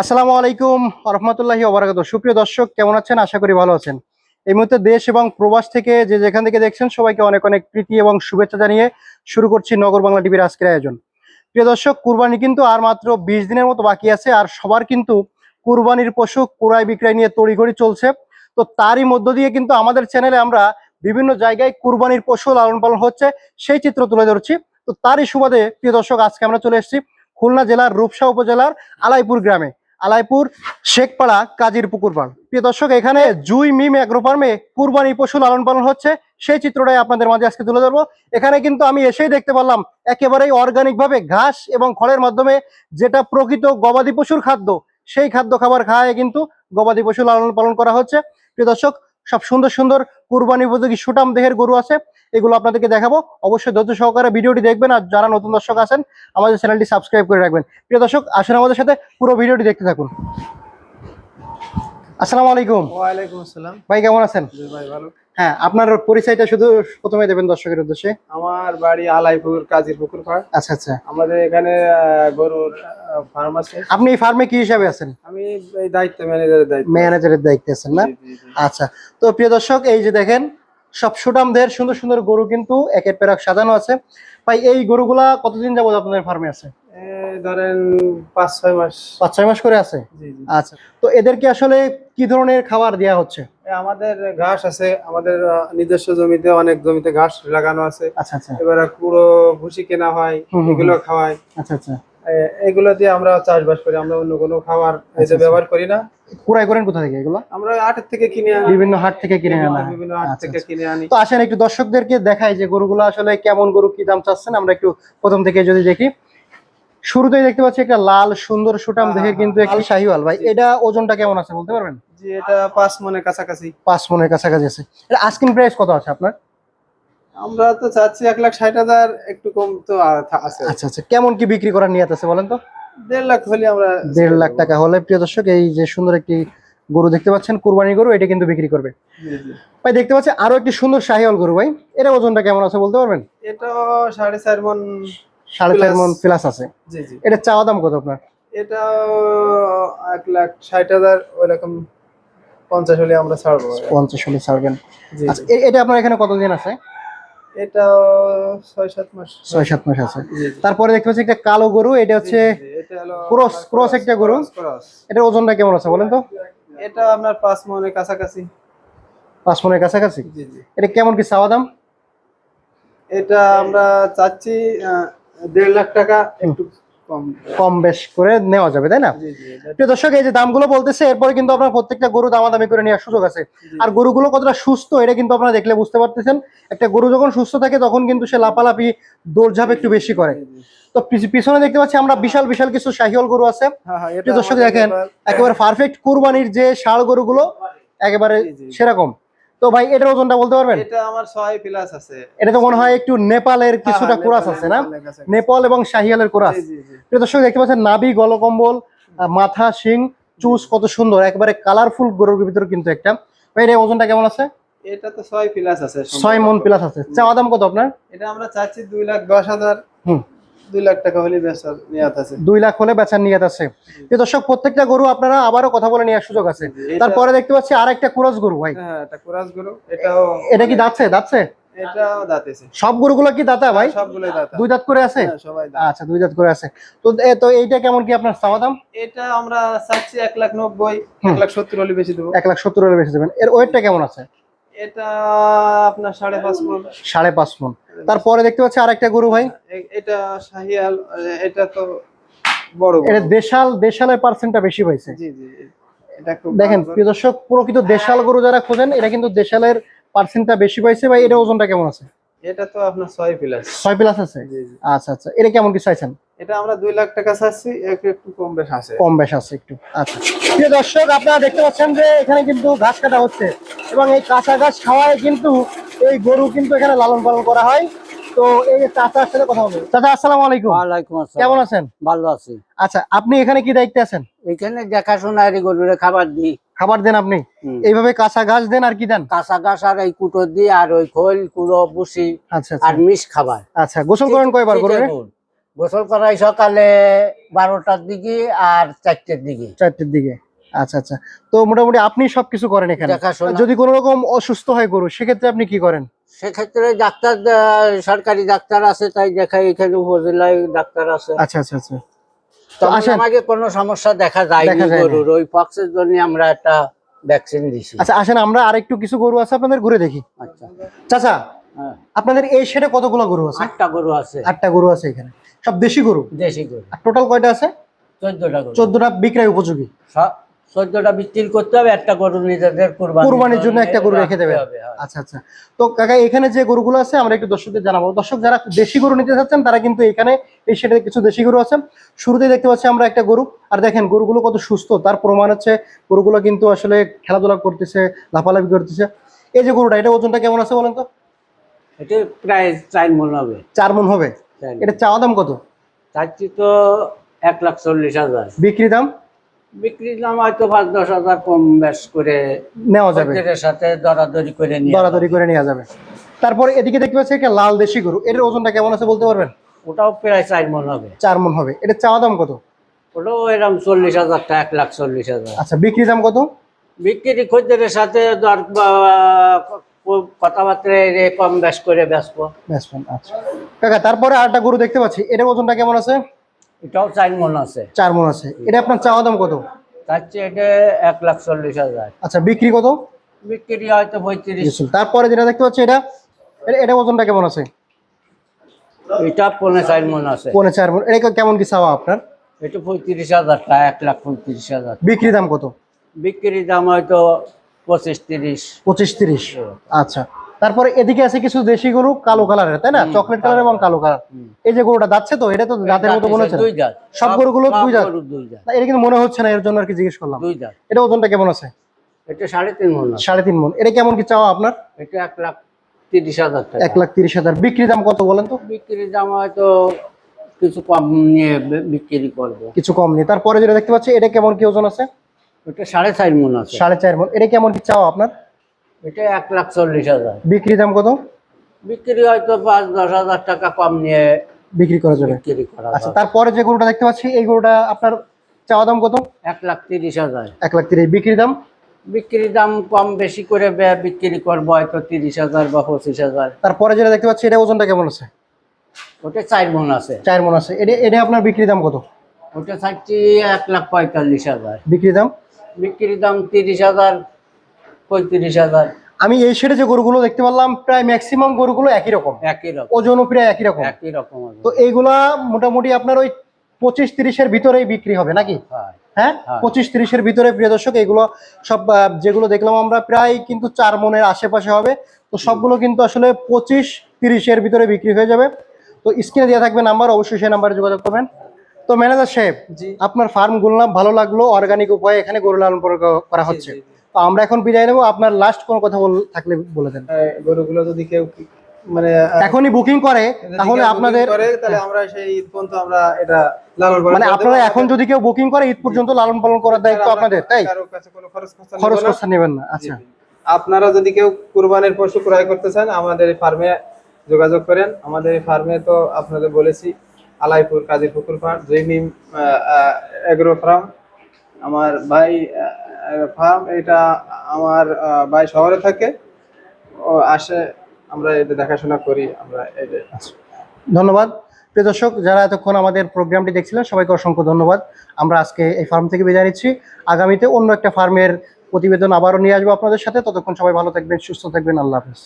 আসসালামু আলাইকুম রহমতুল্লাহি ওবরাকাত সুপ্রিয় দর্শক, কেমন আছেন? আশা করি ভালো আছেন। এই মুহূর্তে দেশ এবং প্রবাস থেকে যে যেখান থেকে দেখছেন সবাইকে অনেক অনেক প্রীতি এবং শুভেচ্ছা জানিয়ে শুরু করছি নগর বাংলা টিভির আজকের আয়োজন। প্রিয় দর্শক, কুরবানি কিন্তু আর মাত্র বিশ দিনের মতো বাকি আছে আর সবার কিন্তু কুরবানির পশু ক্রয় বিক্রয় নিয়ে তড়িঘড়ি চলছে। তো তারই মধ্য দিয়ে কিন্তু আমাদের চ্যানেলে আমরা বিভিন্ন জায়গায় কুরবানির পশু লালন পালন হচ্ছে, সেই চিত্র তুলে ধরছি। তো তারই সুবাদে, প্রিয় দর্শক, আজকে আমরা চলে এসেছি খুলনা জেলার রূপসা উপজেলার আলাইপুর গ্রামে। আলাইপুর, শেখপাড়া কাজীর পুকুর পাড় প্রিয় দর্শক, এখানে জুই মিম অ্যাগ্রো ফার্মে কুরবানি পশু লালন পালন হচ্ছে। সেই চিত্রটাই আপনাদের মাঝে আজকে তুলে ধরবো। এখানে কিন্তু আমি এসেই দেখতে পারলাম, একেবারেই অর্গানিক ভাবে ঘাস এবং খড়ের মাধ্যমে যেটা প্রকৃত গবাদি পশুর খাদ্য, সেই খাদ্য খাবার খাওয়ায় কিন্তু গবাদি পশু লালন পালন করা হচ্ছে। প্রিয় দর্শক, সব সুন্দর সুন্দর কুরবানি উপযোগী সুটাম দেহের গরু আছে। এগুলো আপনাদেরকে দেখাবো। অবশ্যই ধৈর্য সহকারে ভিডিওটি দেখবেন আর যারা নতুন দর্শক আছেন আমাদের চ্যানেলটি সাবস্ক্রাইব করে রাখবেন। প্রিয় দর্শক আসুন আমাদের সাথে পুরো ভিডিওটি দেখতে থাকুন। আসসালামু আলাইকুম। ওয়ালাইকুম আসসালাম। ভাই কেমন আছেন? ভাই ভালো। হ্যাঁ আপনার পরিচয়টা শুধু প্রথমে দেবেন দর্শকের উদ্দেশ্যে। আমার বাড়ি আলাইপুর কাজীর পুকুর পাড়। আচ্ছা আচ্ছা। আমাদের এখানে গরুর ফার্ম আছে। আপনি এই ফার্মে কি হিসাবে আছেন? আমি এই দায়িত্ব ম্যানেজারের দায়িত্ব। ম্যানেজারের দায়িত্বে আছেন না। আচ্ছা। তো প্রিয় দর্শক এই যে দেখেন সব সুটামদের সুন্দর সুন্দর গরু কিন্তু একের পেরাক সাজানো আছে। ভাই এই গরুগুলা কতদিন যাবত আপনাদের ফার্মে আছে? ধরেন পাঁচ ছয় মাস। পাঁচ ছয় মাস করে আছে? জি জি। আচ্ছা তো এদেরকে আসলে কি ধরনের খাবার দেওয়া হচ্ছে? আমাদের ঘাস আছে আমাদের নিজস্ব জমিতে অনেক জমিতে ঘাস লাগানো আছে। আচ্ছা আচ্ছা। এবারে পুরো ভুসি কেনা হয় এগুলো খাওয়াই আচ্ছা আচ্ছা। এগুলো দিয়ে আমরা চাষবাস করি আমরা অন্য কোনো খাবার আচ্ছা, যে ব্যবহার করি না। কুড়াই করেন কোথা থেকে এগুলো? আমরা হাটের থেকে কিনে আনি। বিভিন্ন হাট থেকে কিনে আনা। বিভিন্ন হাট আচ্ছা, থেকে আচ্ছা। কিনে আনি। তো আসেন একটু দর্শকদেরকে দেখাই যে গরুগুলো আসলে কেমন গরু কি দাম চাচ্ছেন আমরা একটু প্রথম থেকে যদি দেখি। শুরুতেই দেখতে পাচ্ছি একটা লাল সুন্দর সুটাম হ্যাঁ, দেখে হ্যাঁ, কিন্তু একটি শাহিওয়াল। ভাই এটা ওজনটা কেমন আছে বলতে পারবেন? জি এটা পাঁচ মনের কাছাকাছি। পাঁচ মনের কাছাকাছি আছে। এটা আস্কিং প্রাইস কত আছে আপনার? আমরা তো চাচ্ছি এক লাখ ষাট হাজার একটু কম তো আছে। আচ্ছা আচ্ছা। কেমন কি বিক্রি করার নিয়ত আছে বলেন তো? দেড় লাখ হলে আমরা দেড় লাখ টাকা হলে প্রিয় দর্শক এই যে সুন্দর একটি গরু দেখতে পাচ্ছেন কুরবানি গরু এটা কিন্তু বিক্রি করবে। ভাই দেখতে পাচ্ছি আরও একটি সুন্দর শাহিওয়াল গরু ভাই। এটা ওজনটা কেমন আছে বলতে পারবেন? এটা সাড়ে চার মন সাড়ে চার। মন প্লাস আছে। জি জি। এটা চাওয়া দাম কত আপনার? এটা এক লাখ ষাট হাজার ওইরকম পঞ্চাশ হলে আমরা ছাড়বো। পঞ্চাশ হলে ছাড়বেন। আচ্ছা এটা আপনার এখানে কতদিন আছে? এটাও ছয় সাত মাস। ছয় সাত মাস আছে। তারপরে দেখতে পাচ্ছি একটা কালো গরু এটা হচ্ছে এটা cross, cross একটা গরু। এটার ওজনটা কেমন আছে বলেন তো? এটা আপনার পাঁচ মনের কাছাকাছি। পাঁচ মনের কাছাকাছি? এটা কেমন কি চাওয়া দাম? এটা আমরা চাচ্ছি দেড় লাখ টাকা একটু কম বেশ। করে নেওয়া যাবে তাই না? প্রিয় দর্শক এই যে দামগুলো বলতেছে এরপরে কিন্তু আপনার প্রত্যেকটা গরু দামাদামি করে নেওয়ার সুযোগ আছে। আর গরুগুলো কতটা সুস্থ এটা কিন্তু আপনারা দেখলে বুঝতে পারতেছেন। একটা গরু যখন সুস্থ থাকে তখন কিন্তু সে লাপালাপি দৌড়ঝাঁপ একটু বেশি করে। তো পিছ- পিছনে দেখতে পাচ্ছি আমরা বিশাল বিশাল কিছু শাহিওল গরু আছে। হ্যাঁ, হ্যাঁ, দর্শক দেখেন একেবারে পারফেক্ট কুরবানির যে ষাড় গরুগুলো একেবারে। সেরকম। তো ভাই এটার ওজনটা বলতে পারবেন? এটা আমার ছয় প্লাস আছে। এটা তো মনে হয় একটু নেপালের কিছুটা হ্যাঁ, হ্যাঁ, কোরাস আছে না? নেপাল এবং শাহিয়ালের কোরাস। প্রিয় দর্শক দেখতে পাচ্ছেন নাভি গলকম্বল মাথা শিং চুজ কত সুন্দর। একবারে কালারফুল গরুর ভিতরে কিন্তু একটা। ভাই এর ওজনটা কেমন আছে? এটা তো ছয় প্লাস আছে ছয় মন প্লাস আছে। চাওয়া দাম কত আপনার? এটা আমরা চাচ্ছি দুই লাখ দশ হাজার। হুম। দুই লাখ টাকা হলে বেচার নিয়াত আছে। দুই লাখ হলে বেচার নিয়ত আছে। প্রিয় দর্শক প্রত্যেকটা গরু আপনারা আবারও কথা বলে নেওয়ার সুযোগ আছে। এটা- তারপরে দেখতে পাচ্ছি আর একটা কুরাস গরু ভাই। হ্যাঁ এটা কুরাস গরু। এটাও এটা কি দাঁতছে? দাঁতছে? এটাও দাঁতেছে। সব গরুগুলো কি দাঁতা ভাই? সবগুলোই দাঁত। দুই দাঁত করে আছে? হ্যাঁ, সবাই আচ্ছা দুই দাঁত করে আছে। তো তো এইটা কেমন কি আপনার চাওয়া দাম? এটা আমরা চাচ্ছি এক লাখ নব্বই হুম। এক লাখ সত্তর হলে বেশি দেবো। এক লাখ সত্তর হলে বেশি দেবেন। এর ওয়েটটা কেমন আছে? এটা আপনার সাড়ে পাঁচ মন। সাড়ে পাঁচ মন। তারপরে দেখতে পাচ্ছি গরু ভাই। এটা শাহিয়াল এটা তো বড় এটা দেশাল দেশালের পার্সেন্টটা বেশি পাইছে। জি জি এটা দেখেন। প্রিয় দর্শক প্রকৃত দেশাল গরু যারা খোঁজেন এটা কিন্তু দেশালের পার্সেন্টটা বেশি পাইছে। ভাই এটা ওজনটা কেমন আছে? এটা তো আপনার ছয় প্লাস ছয় প্লাস আছে? আচ্ছা আচ্ছা। এটা কেমন কি চাইছেন? এটা আমরা দুই লাখ টাকা চাচ্ছি একটু একটু কম বেশ আছে। কম বেশ আছে একটু। আচ্ছা। প্রিয় দর্শক আপনারা দেখতে পাচ্ছেন যে এখানে কিন্তু ঘাস কাটা হচ্ছে এবং এই কাঁচা ঘাস খাওয়ায় কিন্তু এই গরু কিন্তু এখানে লালন পালন করা হয়। তো এই যে চাচার সাথে কথা বলব চাচা আসসালামু আলাইকুম। আসসালাম। কেমন আছেন? ভালো আছি। আচ্ছা আপনি এখানে কি দায়িত্বে আছেন? এখানে দেখাশোনা গরুরে খাবার দিই। খাবার দেন আপনি? এইভাবে কাঁচা ঘাস দেন আর কি দেন? কাঁচা ঘাস আর এই কুটো দিই আর ওই খোল কুড়ো বুসি আচ্ছা আর আচ্ছা মিশ খাবার। আচ্ছা গোসল করেন কয়বার গরুরে? চিটাগুড়। গোসল করাই সকালে বারোটার দিকে আর চারটের দিকে। চারটের দিকে। আচ্ছা আচ্ছা। তো মোটামুটি আপনি সবকিছু করেন এখানে? যদি কোনো রকম অসুস্থ হয় গরু সেক্ষেত্রে আপনি কি করেন? সেক্ষেত্রে ডাক্তার সরকারি ডাক্তার আছে তাই দেখাই এখানে উপজেলায় ডাক্তার আছে। আচ্ছা আচ্ছা আচ্ছা। তো আমাকে কোনো সমস্যা দেখা দেখা গরুর। ওই পক্সের জন্য আমরা একটা ভ্যাকসিন দিছি। আচ্ছা আসেন আমরা আরেকটু কিছু গরু আছে আপনাদের ঘুরে দেখি। আচ্ছা। চাচা হ্যাঁ, আপনাদের এই শেডে কতগুলো গরু আছে? আটটা গরু আছে। আটটা গরু আছে এখানে। সব দেশি গরু? দেশি গরু। আর টোটাল কয়টা আছে? চোদ্দটা গরু। চোদ্দটা বিক্রয় উপযোগী। চোদ্দটা বিক্রি করতে হবে একটা গরু নিজেদের কুরবানি কুরবানির জন্য একটা গরু রেখে হবে, হ্যাঁ। আচ্ছা আচ্ছা। তো কাকা এখানে যে গরুগুলো আছে আমরা একটু দর্শকদের জানাব। দর্শক যারা দেশি গরু নিতে চাচ্ছেন তারা কিন্তু এখানে এই শেডে কিছু দেশি গরু আছে। শুরুতেই দেখতে পাচ্ছি আমরা একটা গরু। আর দেখেন গরুগুলো কত সুস্থ। তার প্রমাণ হচ্ছে গরুগুলো কিন্তু আসলে খেলাধুলা করতেছে লাফালাফি করতেছে। এই যে গরুটা এটা ওজনটা কেমন আছে বলেন তো? এটা প্রায় চার মন হবে। চার মন হবে। এটা চাওয়া দাম কত? চাচ্ছি তো এক লাখ চল্লিশ হাজার। বিক্রি দাম? বিক্রির দাম হয়তো পাঁচ দশ হাজার কম বেশ করে নেওয়া যাবে। খদ্দেরের সাথে দরাদরি করে নিয়ে দরাদরি করে নেওয়া যাবে। তারপরে এদিকে দেখতে পাচ্ছি একটা লাল দেশি গরু। এটার ওজনটা কেমন আছে বলতে পারবেন? ওটাও প্রায় চার মন হবে। চার মন হবে। এটা চাওয়া দাম কত? ওটাও এরকম চল্লিশ হাজার টাকা এক লাখ চল্লিশ হাজার। আচ্ছা বিক্রি দাম কত? বিক্রি খদ্দেরের সাথে দর কথাবার্তা কম বেশ করে ব্যস্ত ব্যাটসম্যান আচ্ছা। কাকা তারপরে আরেকটা গরু দেখতে পাচ্ছি। এটার ওজনটা কেমন আছে? এটাও চার মন আছে। চার মন আছে। এটা আপনার চাওয়া দাম কত? তার চেয়ে এটা এক লাখ চল্লিশ হাজার। আচ্ছা বিক্রি কত? বিক্রি হয়তো পঁয়ত্রিশ। তারপরে যেটা দেখতে পাচ্ছি এটা এটা- ওজনটা কেমন আছে? এটা পনেরো চার মন আছে। চার মন। এটা কেমন কি চাওয়া আপনার? এটা পঁয়ত্রিশ হাজার টাকা এক লাখ পঁয়ত্রিশ হাজার। বিক্রি দাম কত? বিক্রির দাম হয়তো পঁচিশ তিরিশ। পঁচিশ তিরিশ। আচ্ছা। তারপরে এদিকে আছে কিছু দেশি গরু কালো কালারের তাই না? চকলেট কালার এবং কালো। কালার। এই যে গরুটা যাচ্ছে তো এটা তো দাঁতের মতো মনে হচ্ছে সব গরুগুলো দুই জাত? এটা কিন্তু মনে হচ্ছে না এর জন্য আর কি জিজ্ঞেস করলাম। এটা ওজনটা কেমন আছে? এটা সাড়ে তিন মন সাড়ে তিন মন। এটা কেমন কি চাওয়া আপনার? এটা এক লাখ তিরিশ হাজার টাকা। এক লাখ তিরিশ হাজার। বিক্রি দাম কত বলেন তো? বিক্রির দাম হয়তো কিছু কম নিয়ে বিক্রি করব। কিছু কম নেই তারপরে যেটা দেখতে পাচ্ছি এটা কেমন কি ওজন আছে? সাড়ে চার মন আছে। সাড়ে চার মন। এটা কেমন কি চাওয়া আপনার? এটা এক লাখ চল্লিশ হাজার। বিক্রি দাম কত? বিক্রি হয়তো পাঁচ দশ হাজার টাকা কম নিয়ে বিক্রি করা যাবে। বিক্রি করা আচ্ছা তারপরে যে গরুটা দেখতে পাচ্ছি এই গরুটা আপনার চাওয়া দাম কত? এক লাখ তিরিশ হাজার। এক লাখ তিরিশ। বিক্রি দাম? বিক্রির দাম কম বেশি করে বিক্রি করব হয়তো তিরিশ হাজার বা পঁচিশ হাজার। তারপরে যেটা দেখতে পাচ্ছি এটা ওজনটা কেমন আছে? ওটা চার মন আছে। চার মন আছে। এটা এটা আপনার বিক্রি দাম কত? ওটা চাচ্ছি এক লাখ পঁয়তাল্লিশ হাজার। বিক্রি দাম? বিক্রির দাম তিরিশ হাজার। পঁয়ত্রিশ হাজার। আমি এই শেডে যে গরুগুলো দেখতে পারলাম প্রায় ম্যাক্সিমাম গরুগুলো একই রকম। একই রকম। ওজনও প্রায় একই রকম। একই রকম তো এইগুলা মোটামুটি আপনার ওই পঁচিশ তিরিশের ভিতরেই বিক্রি হবে নাকি? হ্যাঁ। পঁচিশ তিরিশের ভিতরে প্রিয় দর্শক এগুলো সব যেগুলো দেখলাম আমরা প্রায় কিন্তু চার মনের আশেপাশে হবে। তো সবগুলো কিন্তু আসলে পঁচিশ তিরিশের ভিতরে বিক্রি হয়ে যাবে। তো স্ক্রিনে দেওয়া থাকবে নাম্বার অবশ্যই সেই নাম্বারে যোগাযোগ করবেন। তো ম্যানেজার সাহেব আপনার ফার্মগুলো ভালো লাগল অর্গানিক উপায়ে এখানে গরু লালন করা হচ্ছে। তো আমরা এখন বিদায় নেব। আপনার লাস্ট কোনো কথা বল থাকলে বলে দেন। গরুগুলো যদি কেউ মানে এখনই বুকিং করে তাহলে আপনাদের তাহলে আমরা সেই ঈদ পর্যন্ত আমরা এটা লালন পালন মানে আপনারা এখন যদি কেউ বুকিং করে ঈদ পর্যন্ত লালন পালন করার দায়িত্ব আপনাদের তাই? খরচ খরচা নেবেন না আচ্ছা। আপনারা যদি কেউ কুরবানির পশু ক্রয় করতে চান আমাদের ফার্মে যোগাযোগ করেন। আমাদের ফার্মে তো আপনাদের বলেছি আলাইপুর কাজী পুকুর ফার্ম জৈমিম এগ্রো ফার্ম। আমার ভাই ফার্ম এটা আমার ভাই শহরে থাকে। ও আসে, আমরা এটা দেখাশোনা করি, আমরা ধন্যবাদ। প্রিয় দর্শক, যারা এতক্ষণ আমাদের প্রোগ্রামটি দেখছিলেন, সবাইকে অসংখ্য ধন্যবাদ। আমরা আজকে এই ফার্ম থেকে বিদায় নিচ্ছি। আগামীতে অন্য একটা ফার্মের প্রতিবেদন আবারও নিয়ে আসব আপনাদের সাথে। ততক্ষণ সবাই ভালো থাকবেন, সুস্থ থাকবেন। আল্লাহ হাফেজ।